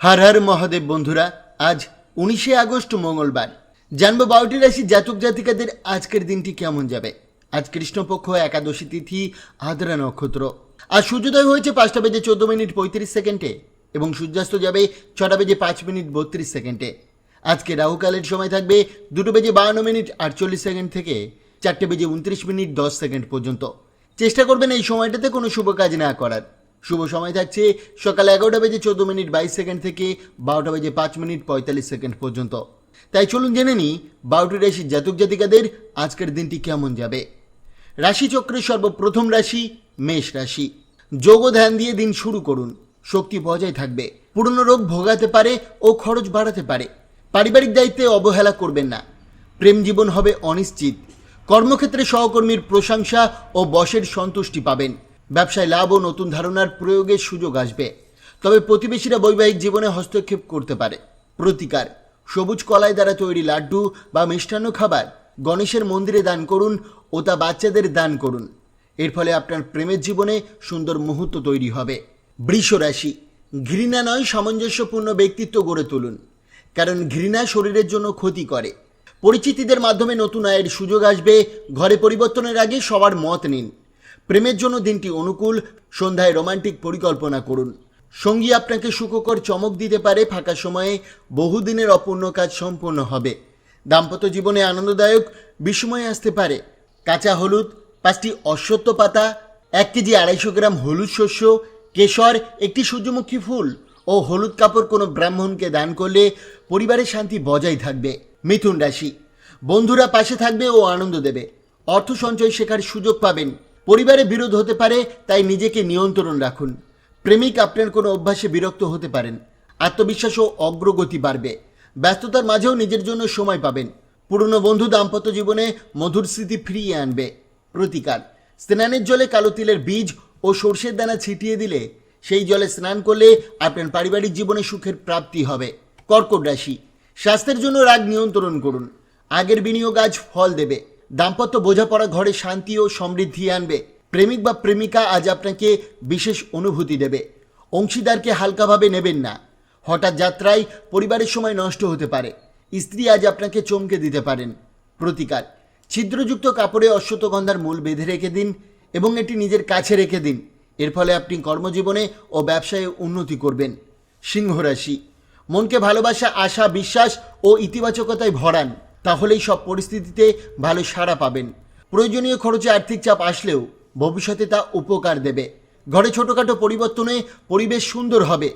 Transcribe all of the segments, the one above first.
হর হর মহাদেব বন্ধুরা, আজ উনিশে আগস্ট মঙ্গলবার। জানব বারোটি রাশি জাতক জাতিকাদের আজকের দিনটি কেমন যাবে। আজ কৃষ্ণপক্ষ, একাদশী তিথি, আদ্রা নক্ষত্র। আজ সূর্যোদয় হয়েছে পাঁচটা বেজে চোদ্দ মিনিট পঁয়ত্রিশ সেকেন্ডে এবং সূর্যাস্ত যাবে ছটা বেজে পাঁচ মিনিট বত্রিশ সেকেন্ডে। আজকে রাহুকালের সময় থাকবে দুটো বেজে বাহান্ন মিনিট আটচল্লিশ সেকেন্ড থেকে চারটে বেজে উনত্রিশ মিনিট দশ সেকেন্ড পর্যন্ত। চেষ্টা করবেন এই সময়টাতে কোনো শুভ কাজ না করার। শুভ সময় থাকছে। সকাল এগারোটা বেজে চোদ্দ মিনিট বাইশ সেকেন্ড থেকে বারোটা বেজে পাঁচ মিনিট পঁয়তাল্লিশ সেকেন্ড পর্যন্ত। তাই চলুন জেনে নিই বারোটি রাশির জাতক জাতিকাদের আজকের দিনটি কেমন যাবে। রাশিচক্রের সর্বপ্রথম রাশি মেষ রাশি। যোগ ধ্যান দিয়ে দিন শুরু করুন। শক্তি বজায় থাকবে। পুরনো রোগ ভোগাতে পারে ও খরচ বাড়াতে পারে। পারিবারিক দায়িত্বে অবহেলা করবেন না। প্রেম জীবন হবে অনিশ্চিত। কর্মক্ষেত্রে সহকর্মীর প্রশংসা ও বসের সন্তুষ্টি পাবেন। ব্যবসায় লাভ ও নতুন ধারণার প্রয়োগের সুযোগ আসবে। তবে প্রতিবেশীরা বৈবাহিক জীবনে হস্তক্ষেপ করতে পারে। প্রতিকার, সবুজ কলাই দ্বারা তৈরি লাড্ডু বা মিষ্টান্ন খাবার গণেশের মন্দিরে দান করুন ও তা বাচ্চাদের দান করুন। এর ফলে আপনার প্রেমের জীবনে সুন্দর মুহূর্ত তৈরি হবে। বৃষ রাশি, ঘৃণা নয়, সামঞ্জস্যপূর্ণ ব্যক্তিত্ব গড়ে তুলুন। কারণ ঘৃণা শরীরের জন্য ক্ষতি করে। পরিচিতিদের মাধ্যমে নতুন আয়ের সুযোগ আসবে। ঘরে পরিবর্তনের আগে সবার মত নিন। প্রেমের জন্য দিনটি অনুকূল, সন্ধ্যায় রোমান্টিক পরিকল্পনা করুন। সঙ্গী আপনাকে সুখকর চমক দিতে পারে, ফাঁকা সময়ে বহুদিনের অপূর্ণ কাজ সম্পূর্ণ হবে। দাম্পত্য জীবনে আনন্দদায়ক বিস্ময় আসতে পারে। কাঁচা হলুদ, পাঁচটি অশ্বত্থ পাতা, এক কেজি আড়াইশো গ্রাম হলুদ শস্য, কেশর, একটি সূর্যমুখী ফুল ও হলুদ কাপড় কোনো ব্রাহ্মণকে দান করলে পরিবারের শান্তি বজায় থাকবে। মিথুন রাশি। বন্ধুরা পাশে থাকবে ও আনন্দ দেবে। অর্থ সঞ্চয় শেখার সুযোগ পাবেন। পরিবারে বিরোধ হতে পারে, তাই নিজেকে নিয়ন্ত্রণ রাখুন। প্রেমিক আপনার কোনো অভ্যাসে বিরক্ত হতে পারেন। আত্মবিশ্বাস ও অগ্রগতি বাড়বে। ব্যস্ততার মাঝেও নিজের জন্য সময় পাবেন। পুরনো বন্ধু দাম্পত্য জীবনে মধুর স্মৃতি ফিরিয়ে আনবে। প্রতিকার, স্নানের জলে কালো তিলের বীজ ও সর্ষের দানা ছিটিয়ে দিলে, সেই জলে স্নান করলে আপনার পারিবারিক জীবনে সুখের প্রাপ্তি হবে। কর্কট রাশি, স্বাস্থ্যের জন্য রাগ নিয়ন্ত্রণ করুন। আগের বিনিয়োগ আজ ফল দেবে। দাম্পত্য বোঝাপড়া, ঘরে শান্তি ও সমৃদ্ধি আনবে। প্রেমিক বা প্রেমিকা আজ আপনাকে বিশেষ অনুভূতি দেবে। অংশীদারকে হালকাভাবে নেবেন না। হঠাৎ যাত্রায় পরিবারের সময় নষ্ট হতে পারে। স্ত্রী আজ আপনাকে চমকে দিতে পারেন। প্রতিকার। ছিদ্রযুক্ত কাপড়ে অশ্বতগন্ধার মূল বেঁধে রেখে দিন এবং এটি নিজের কাছে রেখে দিন। এর ফলে আপনি কর্মজীবনে ও ব্যবসায়ে উন্নতি করবেন। সিংহ রাশি মনকে ভালোবাসা, আশা, বিশ্বাস ও ইতিবাচকতায় ভরান। তাহলেই সব পরিস্থিতিতে ভালো সাড়া পাবেন। প্রয়োজনীয় খরচে আর্থিক চাপ আসলেও ভবিষ্যতে তা উপকার দেবে। ঘরে ছোটোখাটো পরিবর্তনে পরিবেশ সুন্দর হবে।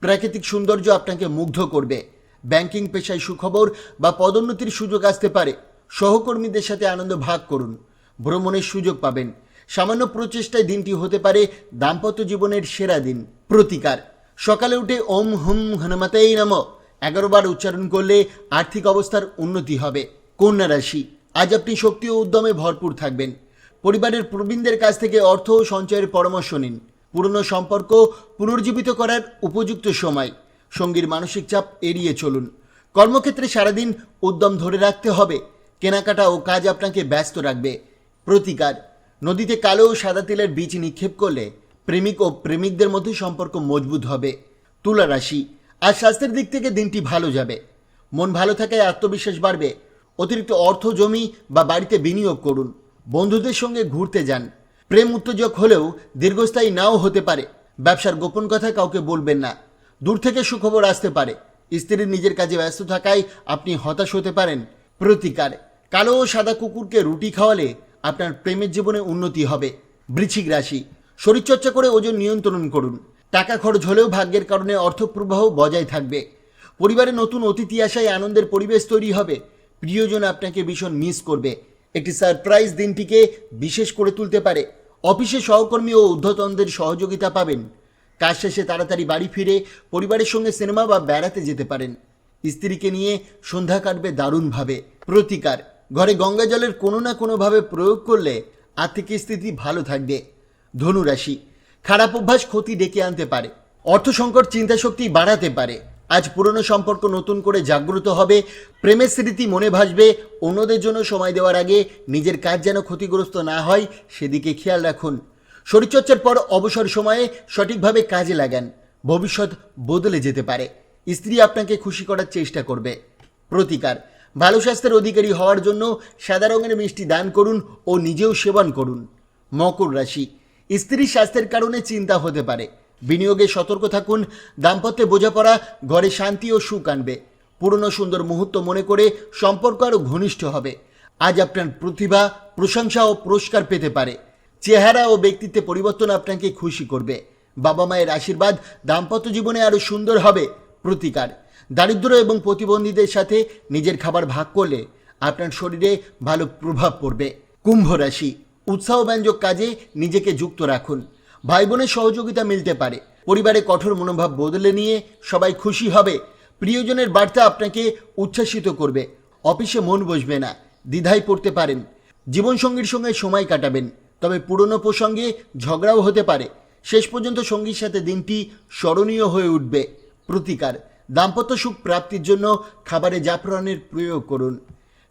প্রাকৃতিক সৌন্দর্য আপনাকে মুগ্ধ করবে। ব্যাংকিং পেশায় সুখবর বা পদোন্নতির সুযোগ আসতে পারে। সহকর্মীদের সাথে আনন্দ ভাগ করুন। ভ্রমণের সুযোগ পাবেন। সামান্য প্রচেষ্টায় দিনটি হতে পারে দাম্পত্য জীবনের সেরা দিন। প্রতিকার। সকালে উঠে ওম হুম হনুমাতেই নম। এগারো বার উচ্চারণ করলে আর্থিক অবস্থার উন্নতি হবে। কন্যা রাশি, আজ আপনি শক্তি ও উদ্যমে ভরপুর থাকবেন। পরিবারের প্রবীণদের কাছ থেকে অর্থ ও সঞ্চয়ের পরামর্শ নিন। পুরনো সম্পর্ক পুনর্জীবিত করার উপযুক্ত সময়। সঙ্গীর মানসিক চাপ এড়িয়ে চলুন। কর্মক্ষেত্রে সারাদিন উদ্যম ধরে রাখতে হবে। কেনাকাটা ও কাজ আপনাকে ব্যস্ত রাখবে। প্রতিকার, নদীতে কালো ও সাদা তেলের বীজ নিক্ষেপ করলে প্রেমিক ও প্রেমিকদের মধ্যে সম্পর্ক মজবুত হবে। তুলা রাশি আর স্বাস্থ্যের দিক থেকে দিনটি ভালো যাবে। মন ভালো থাকায় আত্মবিশ্বাস বাড়বে। অতিরিক্ত অর্থ জমি বা বাড়িতে বিনিয়োগ করুন। বন্ধুদের সঙ্গে ঘুরতে যান। প্রেম উত্তেজক হলেও দীর্ঘস্থায়ী নাও হতে পারে। ব্যবসার গোপন কথা কাউকে বলবেন না। দূর থেকে সুখবর আসতে পারে। স্ত্রীর নিজের কাজে ব্যস্ত থাকায় আপনি হতাশ হতে পারেন। প্রতিকার। কালো ও সাদা কুকুরকে রুটি খাওয়ালে আপনার প্রেমের জীবনে উন্নতি হবে। বৃশ্চিক রাশি। শরীরচর্চা করে ওজন নিয়ন্ত্রণ করুন। টাকা খরচ হলেও ভাগ্যের কারণে অর্থপ্রবাহ বজায় থাকবে। পরিবারে নতুন অতিথি আসায় আনন্দের পরিবেশ তৈরি হবে। প্রিয়জন আপনাকে ভীষণ মিস করবে। একটি সারপ্রাইজ দিনটিকে বিশেষ করে তুলতে পারে। অফিসে সহকর্মী ও ঊর্ধ্বতনদের সহযোগিতা পাবেন। কাজ শেষে তাড়াতাড়ি বাড়ি ফিরে পরিবারের সঙ্গে সিনেমা বা বেড়াতে যেতে পারেন। স্ত্রীকে নিয়ে সন্ধ্যা কাটবে দারুণভাবে। প্রতিকার, ঘরে গঙ্গা জলের কোনো না কোনোভাবে প্রয়োগ করলে আর্থিক স্থিতি ভালো থাকবে। ধনুরাশি খারাপ অভ্যাস ক্ষতি ডেকে আনতে পারে। অর্থ সংকট চিন্তাশক্তি বাড়াতে পারে। আজ পুরনো সম্পর্ক নতুন করে জাগ্রত হবে, প্রেমের স্মৃতি মনে ভাসবে, অন্যদের জন্য সময় দেওয়ার আগে নিজের কাজ যেন ক্ষতিগ্রস্ত না হয়, সেদিকে খেয়াল রাখুন। শরীরচর্চার পর অবসর সময়ে সঠিকভাবে কাজে লাগান। ভবিষ্যৎ বদলে যেতে পারে। স্ত্রী আপনাকে খুশি করার চেষ্টা করবে। প্রতিকার। ভালো স্বাস্থ্যের অধিকারী হওয়ার জন্য সাদা রঙের মিষ্টি দান করুন ও নিজেও সেবন করুন। মকর রাশি। স্ত্রীর স্বাস্থ্যের কারণে চিন্তা হতে পারে। বিনিয়োগে সতর্ক থাকুন, দাম্পত্যে বোঝাপড়া, ঘরে শান্তি ও সুখ আনবে। পুরনো সুন্দর মুহূর্ত মনে করে সম্পর্ক আরও ঘনিষ্ঠ হবে। আজ আপনার প্রতিভা, প্রশংসা ও পুরস্কার পেতে পারে। চেহারা ও ব্যক্তিত্বে পরিবর্তন আপনাকে খুশি করবে। বাবা মায়ের আশীর্বাদ দাম্পত্য জীবনে আরও সুন্দর হবে, প্রতিকার। দারিদ্র এবং প্রতিবন্ধীদের সাথে নিজের খাবার ভাগ করলে আপনার শরীরে ভালো প্রভাব পড়বে। কুম্ভ রাশি। উৎসাহব্যঞ্জক কাজে নিজেকে যুক্ত রাখুন। ভাই বোনের সহযোগিতা মিলতে পারে। পরিবারে কঠোর মনোভাব বদলে নিয়ে সবাই খুশি হবে। প্রিয়জনের বার্তা আপনাকে উচ্ছ্বাসিত করবে। অফিসে মন বসবে না। দ্বিধায় পড়তে পারেন। জীবনসঙ্গীর সঙ্গে সময় কাটাবেন। তবে পুরনো প্রসঙ্গে ঝগড়াও হতে পারে। শেষ পর্যন্ত সঙ্গীর সাথে দিনটি স্মরণীয় হয়ে উঠবে। প্রতিকার। দাম্পত্য সুখ প্রাপ্তির জন্য খাবারে জাফরানের প্রয়োগ করুন।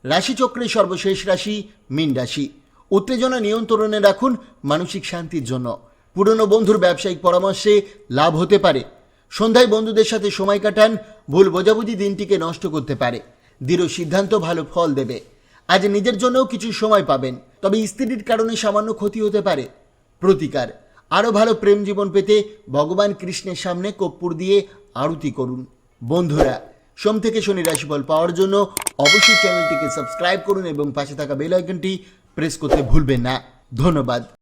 রাশিচক্রের সর্বশেষ রাশি মীন রাশি। উত্তেজনা নিয়ন্ত্রণে রাখুন মানসিক শান্তির জন্য। পুরনো বন্ধুর ব্যবসায়িক পরামর্শে লাভ হতে পারে। সন্ধ্যায় বন্ধুদের সাথে সময় কাটান, ভুল বোঝাবুঝি দিনটিকে নষ্ট করতে পারে। দৃঢ় সিদ্ধান্ত ভালো ফল দেবে। আজ নিজের জন্যও কিছু সময় পাবেন, তবে স্ত্রীর কারণে সামান্য ক্ষতি হতে পারে। প্রতিকার, আরও ভালো প্রেম জীবন পেতে ভগবান কৃষ্ণের সামনে কর্পূর দিয়ে আরতি করুন। বন্ধুরা, সোম থেকে শনি রাশিফল পাওয়ার জন্য অবশ্যই চ্যানেলটিকে সাবস্ক্রাইব করুন এবং পাশে থাকা বেল আইকনটি প্রেস করতে ভুলবেন না ধন্যবাদ